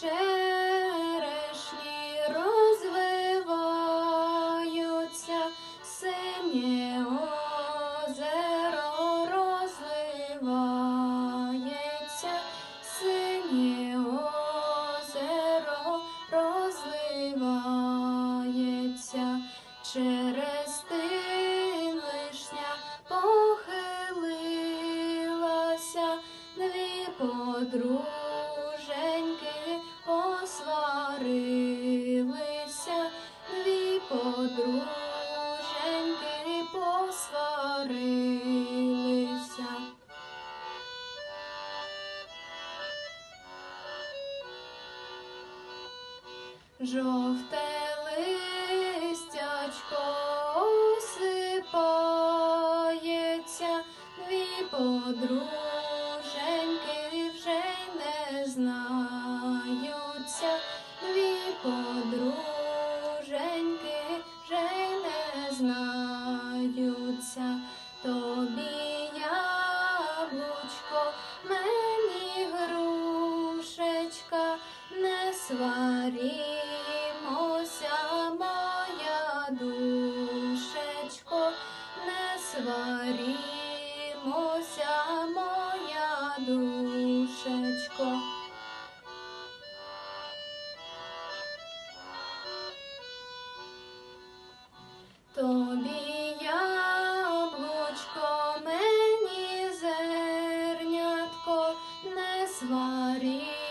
черешні розвиваються, синє озеро розливається, синє озеро розливається, через тин вишня похилилася, подруженьки посварилися. Жовте листячко осипається, дві подруженьки вже й не знаються, дві подруженьки знаються. Тобі яблучко, мені грушечка, не сварімося, моя душечко, не сварімося, моя душечко. Не